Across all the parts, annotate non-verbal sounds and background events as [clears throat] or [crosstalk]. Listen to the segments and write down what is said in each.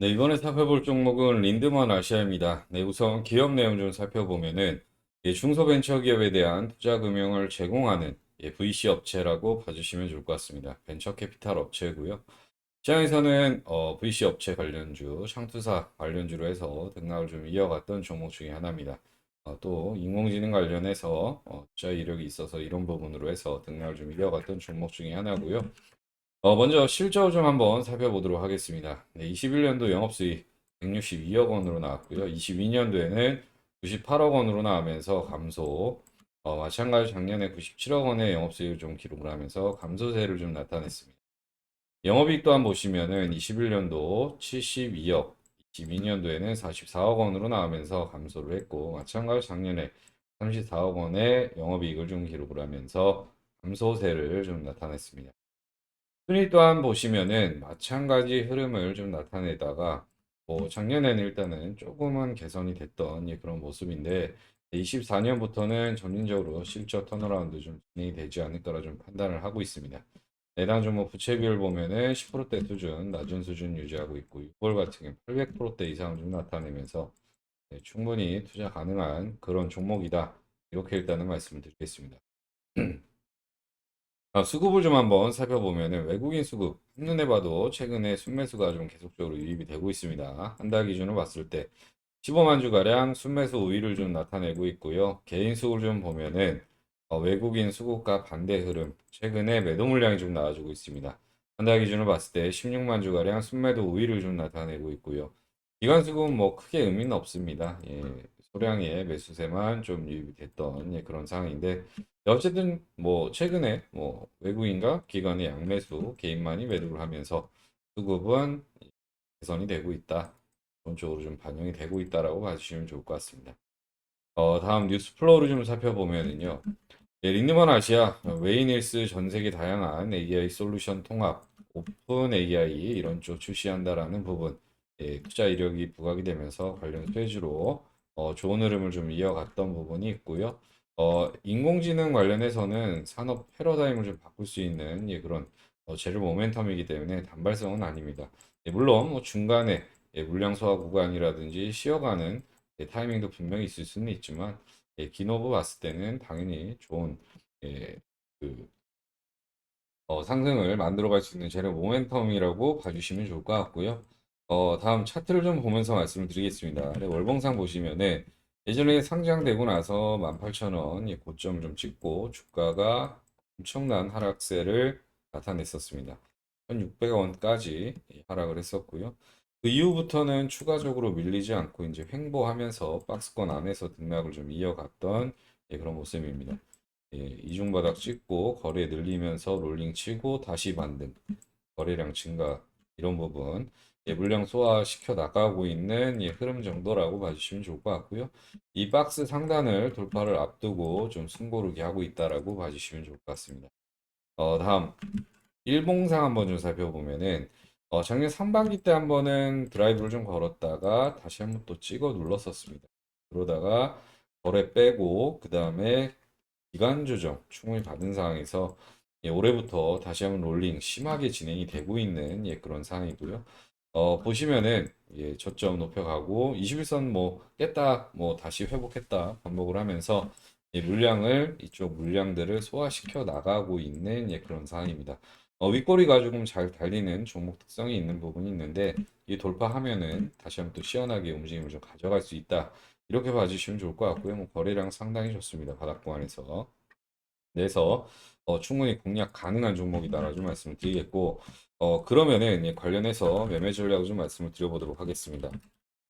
네, 이번에 살펴볼 종목은 린드먼 아시아입니다. 네, 우선 기업 내용 좀 살펴보면은 예, 중소벤처기업에 대한 투자 금융을 제공하는 예, VC 업체라고 봐주시면 좋을 것 같습니다. 벤처 캐피탈 업체고요. 시장에서는 어, VC 업체 관련주, 창투사 관련주로 해서 등락을 좀 이어갔던 종목 중에 하나입니다. 어, 또 인공지능 관련해서 어, 투자 이력이 있어서 이런 부분으로 해서 등락을 좀 이어갔던 종목 중에 하나고요. 어, 먼저 실적 좀 한번 살펴보도록 하겠습니다. 네, 21년도 영업수익 162억 원으로 나왔고요. 22년도에는 98억 원으로 나오면서 감소. 어, 마찬가지 작년에 97억 원의 영업수익을 좀 기록을 하면서 감소세를 좀 나타냈습니다. 영업이익 또한 보시면은 21년도 72억, 22년도에는 44억 원으로 나오면서 감소를 했고, 마찬가지 작년에 34억 원의 영업이익을 좀 기록을 하면서 감소세를 좀 나타냈습니다. 순위 또한 보시면은 마찬가지 흐름을 좀 나타내다가 뭐 작년에는 일단은 조금은 개선이 됐던 예, 그런 모습인데 24년부터는 점진적으로 실적 턴어라운드 좀 진행이 되지 않을까라 좀 판단을 하고 있습니다. 내당 종목 부채 비율 보면은 10%대 수준, 낮은 수준 유지하고 있고 6월 같은 경우 800%대 이상 좀 나타내면서 네, 충분히 투자 가능한 그런 종목이다. 이렇게 일단은 말씀을 드리겠습니다. [clears throat] 아, 수급을 좀 한번 살펴보면은 외국인 수급 한눈에 봐도 최근에 순매수가 좀 계속적으로 유입이 되고 있습니다. 한 달 기준으로 봤을 때 15만 주가량 순매수 우위를 좀 나타내고 있고요. 개인 수급을 좀 보면은 어, 외국인 수급과 반대 흐름, 최근에 매도 물량이 좀 나와주고 있습니다. 한 달 기준으로 봤을 때 16만 주가량 순매도 우위를 좀 나타내고 있고요. 기관 수급은 뭐 크게 의미는 없습니다. 예, 소량의 매수세만 좀 유입이 됐던 예, 그런 상황인데 어쨌든 뭐 최근에 뭐 외국인과 기관의 양매수 개인만이 매도를 하면서 수급은 개선이 되고 있다. 기본적으로 좀 반영이 되고 있다라고 봐주시면 좋을 것 같습니다. 어, 다음 뉴스 플로우를 좀 살펴보면은요. 예, 린드먼 아시아, 웨이닐스 전 세계 다양한 AI 솔루션 통합, 오픈 AI 이런 쪽 출시한다라는 부분, 예, 투자 이력이 부각이 되면서 관련 수혜주로 어, 좋은 흐름을 좀 이어갔던 부분이 있고요. 어, 인공지능 관련해서는 산업 패러다임을 좀 바꿀 수 있는 예, 그런 어, 재료 모멘텀이기 때문에 단발성은 아닙니다. 예, 물론 뭐 중간에 예, 물량 소화 구간이라든지 쉬어가는 예, 타이밍도 분명히 있을 수는 있지만 예, 기노브 봤을 때는 당연히 좋은 예, 그 어, 상승을 만들어갈 수 있는 재료 모멘텀이라고 봐주시면 좋을 것 같고요. 어, 다음 차트를 좀 보면서 말씀을 드리겠습니다. 네, 월봉상 보시면은 예전에 상장되고 나서 18,000원 예, 고점을 좀 찍고 주가가 엄청난 하락세를 나타냈었습니다. 1,600원까지 하락을 했었고요. 그 이후부터는 추가적으로 밀리지 않고 이제 횡보하면서 박스권 안에서 등락을 좀 이어갔던 예, 그런 모습입니다. 예, 이중바닥 찍고 거래 늘리면서 롤링 치고 다시 반등, 거래량 증가 이런 부분 예, 물량 소화시켜 나가고 있는 예, 흐름 정도라고 봐주시면 좋을 것 같고요. 이 박스 상단을 돌파를 앞두고 좀 숨고르기 하고 있다라고 봐주시면 좋을 것 같습니다. 어, 다음 일봉상 한번 좀 살펴보면은 어, 작년 상반기 때 한번은 드라이브를 좀 걸었다가 다시 한번 또 찍어 눌렀었습니다. 그러다가 거래 빼고 그 다음에 기간 조정 충분히 받은 상황에서 예, 올해부터 다시 한번 롤링 심하게 진행이 되고 있는 예, 그런 상황이고요. 어, 보시면은 예, 저점 높여가고 21선 뭐 깼다 뭐 다시 회복했다 반복을 하면서 예, 물량을 이쪽 물량들을 소화시켜 나가고 있는 예, 그런 상황입니다. 어, 윗꼬리가 조금 잘 달리는 종목 특성이 있는 부분이 있는데 이 돌파하면은 다시 한번 또 시원하게 움직임을 좀 가져갈 수 있다. 이렇게 봐주시면 좋을 것 같고요. 뭐 거래량 상당히 좋습니다. 바닥 구간에서. 그래서 어, 충분히 공략 가능한 종목이다라고 좀 말씀을 드리겠고 어, 그러면은 이 관련해서 매매 전략을 좀 말씀을 드려보도록 하겠습니다.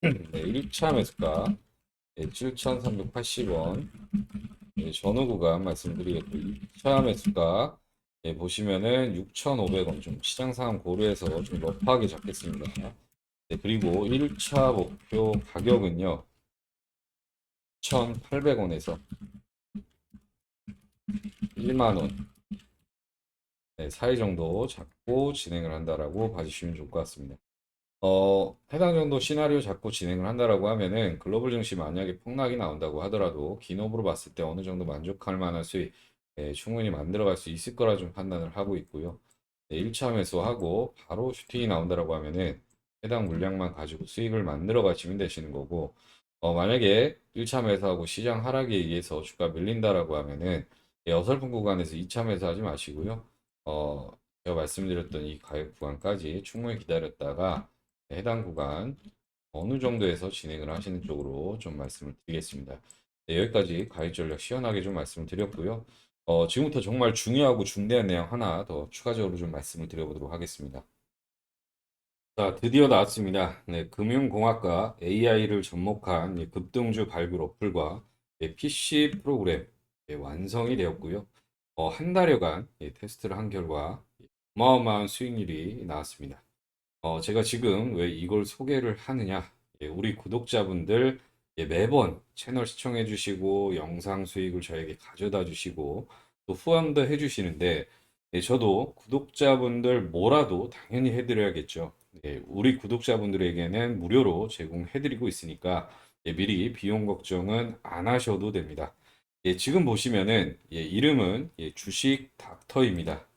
네, 1차 매수가 네, 7,380원 네, 전후 구간 말씀드리겠고 2차 매수가 예, 보시면은 6,500원 좀 시장 상황 고려해서 좀 러프하게 잡겠습니다. 네, 그리고 1차 목표 가격은요. 1,800원에서 1만 원 네, 사이 정도 잡고 진행을 한다라고 봐주시면 좋을 것 같습니다. 어, 해당 정도 시나리오 잡고 진행을 한다라고 하면은 글로벌 증시 만약에 폭락이 나온다고 하더라도 기업으로 봤을 때 어느 정도 만족할 만한 수익 예, 충분히 만들어갈 수 있을 거라 좀 판단을 하고 있고요. 네, 1차 매수하고 바로 슈팅이 나온다라고 하면은 해당 물량만 가지고 수익을 만들어 가시면 되시는 거고, 어, 만약에 1차 매수하고 시장 하락에 의해서 주가 밀린다라고 하면은 예, 어설픈 구간에서 2차 매수하지 마시고요. 어, 제가 말씀드렸던 이 가격 구간까지 충분히 기다렸다가 해당 구간 어느 정도에서 진행을 하시는 쪽으로 좀 말씀을 드리겠습니다. 네, 여기까지 가격 전략 시원하게 좀 말씀을 드렸고요. 어, 지금부터 정말 중요하고 중대한 내용 하나 더 추가적으로 좀 말씀을 드려보도록 하겠습니다. 자, 드디어 나왔습니다. 네, 금융공학과 AI를 접목한 이 급등주 발굴 어플과 예, PC 프로그램 예, 완성이 되었고요. 어, 한 달여간 예, 테스트를 한 결과 어마어마한 수익률이 나왔습니다. 어, 제가 지금 왜 이걸 소개를 하느냐? 예, 우리 구독자분들 예, 매번 채널 시청해 주시고 영상 수익을 저에게 가져다 주시고 또 후원도 해 주시는데 예, 저도 구독자분들 뭐라도 당연히 해드려야겠죠. 예, 우리 구독자분들에게는 무료로 제공해드리고 있으니까 예, 미리 비용 걱정은 안 하셔도 됩니다. 예, 지금 보시면은 예, 이름은 예, 주식 닥터입니다.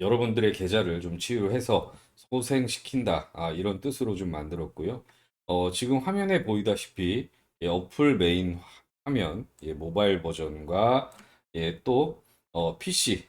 여러분들의 계좌를 좀 치유해서 소생시킨다. 아, 이런 뜻으로 좀 만들었고요. 어, 지금 화면에 보이다시피 예, 어플 메인 화면, 예, 모바일 버전과 예, 또 어, PC,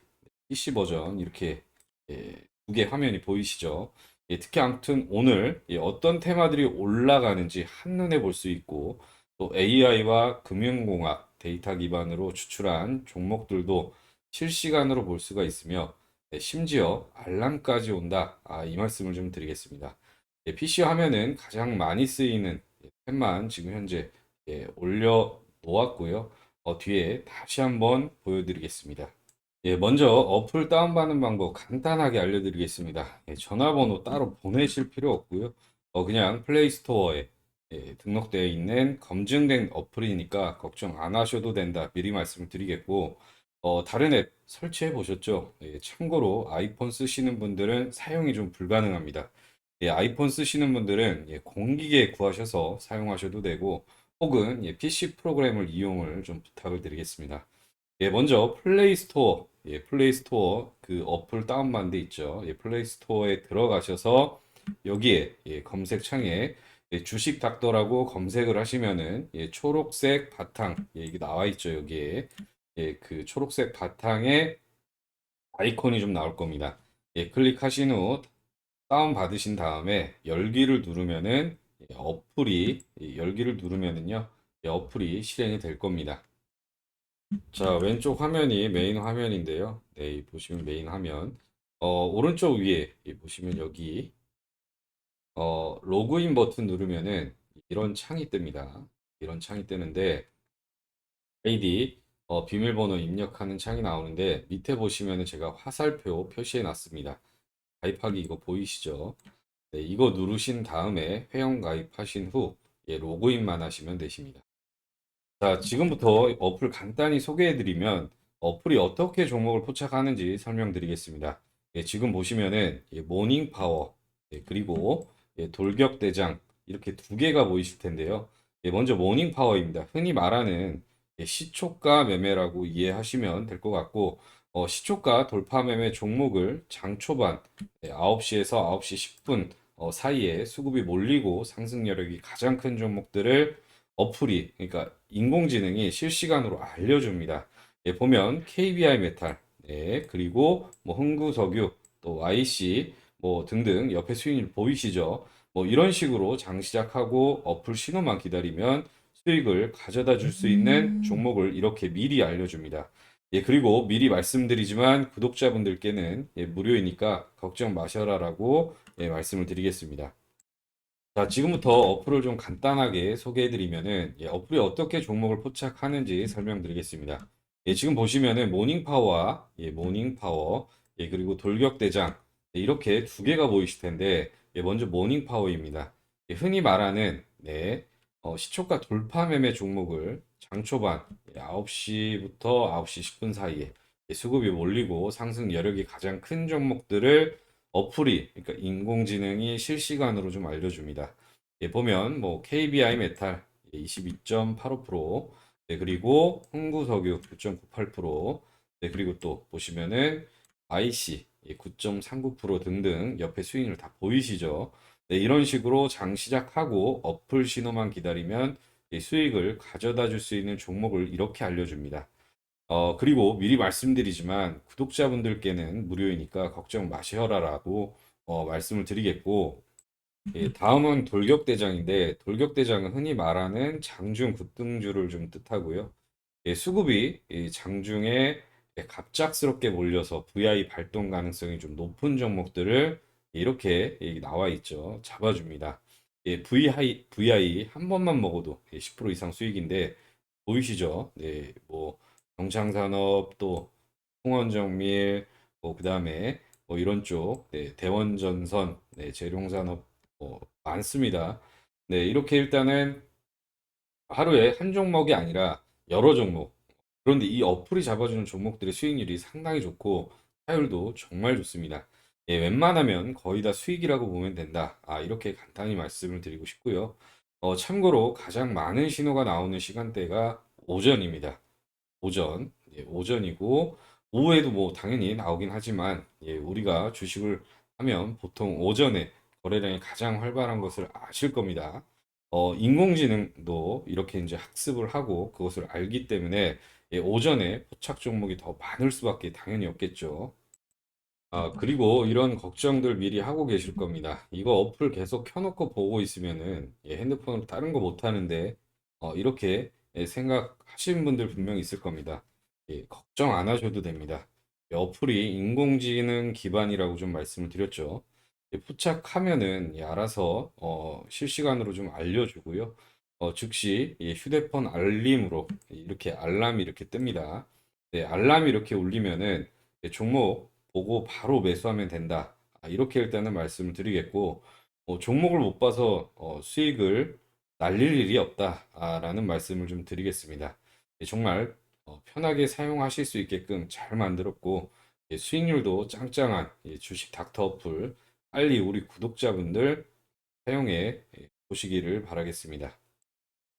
PC 버전 이렇게 예, 두 개 화면이 보이시죠? 예, 특히 아무튼 오늘 예, 어떤 테마들이 올라가는지 한눈에 볼 수 있고 또 AI와 금융공학 데이터 기반으로 추출한 종목들도 실시간으로 볼 수가 있으며 네, 심지어 알람까지 온다. 아, 이 말씀을 좀 드리겠습니다. 예, PC 화면은 가장 많이 쓰이는 예, 탭만 지금 현재 예, 올려 놓았고요. 어, 뒤에 다시 한번 보여드리겠습니다. 예, 먼저 어플 다운받는 방법 간단하게 알려드리겠습니다. 예, 전화번호 따로 보내실 필요 없고요. 어, 그냥 플레이스토어에 예, 등록되어 있는 검증된 어플이니까 걱정 안 하셔도 된다. 미리 말씀을 드리겠고, 어, 다른 앱 설치해 보셨죠? 예, 참고로 아이폰 쓰시는 분들은 사용이 좀 불가능합니다. 예, 아이폰 쓰시는 분들은 예, 공기계 구하셔서 사용하셔도 되고, 혹은 예, PC 프로그램을 이용을 좀 부탁을 드리겠습니다. 예, 먼저 플레이 스토어, 예, 플레이 스토어 그 어플 다운받은 데 있죠. 예, 플레이 스토어에 들어가셔서 여기에 예, 검색창에 예, 주식 닥터라고 검색을 하시면은 예, 초록색 바탕 예, 이게 나와 있죠 여기에 예, 그 초록색 바탕에 아이콘이 좀 나올 겁니다. 예, 클릭하신 후 다운 받으신 다음에 열기를 누르면은 예, 어플이 예, 열기를 누르면은요 예, 어플이 실행이 될 겁니다. 자 왼쪽 화면이 메인 화면인데요. 네, 이 보시면 메인 화면 어, 오른쪽 위에 이 보시면 여기 어, 로그인 버튼 누르면은 이런 창이 뜹니다. 이런 창이 뜨는데 아이디 어, 비밀번호 입력하는 창이 나오는데 밑에 보시면은 제가 화살표 표시해 놨습니다. 가입하기 이거 보이시죠? 네, 이거 누르신 다음에 회원 가입하신 후 예, 로그인만 하시면 되십니다. 자, 지금부터 어플 간단히 소개해 드리면 어플이 어떻게 종목을 포착하는지 설명드리겠습니다. 예, 지금 보시면은 예, 모닝 파워 예, 그리고 예, 돌격대장 이렇게 두 개가 보이실 텐데요. 예, 먼저 모닝 파워입니다. 흔히 말하는 예, 시초가 매매라고 이해하시면 될 것 같고 어, 시초가 돌파 매매 종목을 장 초반 예, 9시에서 9시 10분 어, 사이에 수급이 몰리고 상승 여력이 가장 큰 종목들을 어플이 그러니까 인공지능이 실시간으로 알려줍니다. 예, 보면 KBI 메탈, 예, 그리고 뭐 흥구석유, 또 YC 뭐 등등 옆에 수익률 보이시죠? 뭐 이런 식으로 장 시작하고 어플 신호만 기다리면 수익을 가져다 줄 수 있는 종목을 이렇게 미리 알려줍니다. 예, 그리고 미리 말씀드리지만 구독자분들께는 예, 무료이니까 걱정 마셔라라고 예, 말씀을 드리겠습니다. 자, 지금부터 어플을 좀 간단하게 소개해 드리면은 예, 어플이 어떻게 종목을 포착하는지 설명드리겠습니다. 예, 지금 보시면은 모닝 파워와 예, 모닝 파워 예, 그리고 돌격 대장 예, 이렇게 두 개가 보이실 텐데 예, 먼저 모닝 파워입니다. 예, 흔히 말하는 네, 어, 시초가 돌파 매매 종목을 장 초반 9시부터 9시 10분 사이에 예, 수급이 몰리고 상승 여력이 가장 큰 종목들을 어플이 그러니까 인공지능이 실시간으로 좀 알려줍니다. 예, 보면 뭐 KBI 메탈 22.85%, 네, 그리고 흥구석유 9.98%, 네, 그리고 또 보시면은 IC 9.39% 등등 옆에 수익률 다 보이시죠? 네, 이런 식으로 장 시작하고 어플 신호만 기다리면 이 수익을 가져다 줄 수 있는 종목을 이렇게 알려줍니다. 어, 그리고 미리 말씀드리지만 구독자분들께는 무료이니까 걱정 마셔라라고 어, 말씀을 드리겠고, 예, 다음은 돌격대장인데, 돌격대장은 흔히 말하는 장중 급등주를 좀 뜻하고요. 예, 수급이 이 장중에 예, 갑작스럽게 몰려서 VI 발동 가능성이 좀 높은 종목들을 이렇게 예, 나와 있죠. 잡아줍니다. 예, VI, VI 한 번만 먹어도 예, 10% 이상 수익인데, 보이시죠? 네, 뭐, 경창산업 또 홍원정밀 뭐 그다음에 뭐 이런 쪽 네, 대원전선 네, 재룡산업 뭐 많습니다. 네, 이렇게 일단은 하루에 한 종목이 아니라 여러 종목. 그런데 이 어플이 잡아주는 종목들의 수익률이 상당히 좋고 타율도 정말 좋습니다. 예, 웬만하면 거의 다 수익이라고 보면 된다. 아, 이렇게 간단히 말씀을 드리고 싶고요. 어, 참고로 가장 많은 신호가 나오는 시간대가 오전입니다. 오전, 예, 오전이고 오후에도 뭐 당연히 나오긴 하지만 예, 우리가 주식을 하면 보통 오전에 거래량이 가장 활발한 것을 아실 겁니다. 어, 인공지능도 이렇게 이제 학습을 하고 그것을 알기 때문에 예, 오전에 포착 종목이 더 많을 수밖에 당연히 없겠죠. 아, 그리고 이런 걱정들 미리 하고 계실 겁니다. 이거 어플 계속 켜놓고 보고 있으면은 예, 핸드폰으로 다른 거 못 하는데 어, 이렇게 예, 생각하시는 분들 분명히 있을 겁니다. 예, 걱정 안 하셔도 됩니다. 이 어플이 인공지능 기반이라고 좀 말씀을 드렸죠. 예, 포착하면은 예, 알아서 어, 실시간으로 좀 알려주고요. 어, 즉시 예, 휴대폰 알림으로 이렇게 알람이 이렇게 뜹니다. 네, 알람이 이렇게 울리면은 예, 종목 보고 바로 매수하면 된다. 아, 이렇게 일단은 말씀을 드리겠고, 어, 종목을 못 봐서 어, 수익을 날릴 일이 없다라는 말씀을 좀 드리겠습니다. 예, 정말 어, 편하게 사용하실 수 있게끔 잘 만들었고, 예, 수익률도 짱짱한 예, 주식 닥터 어플 빨리 우리 구독자분들 사용해 예, 보시기를 바라겠습니다.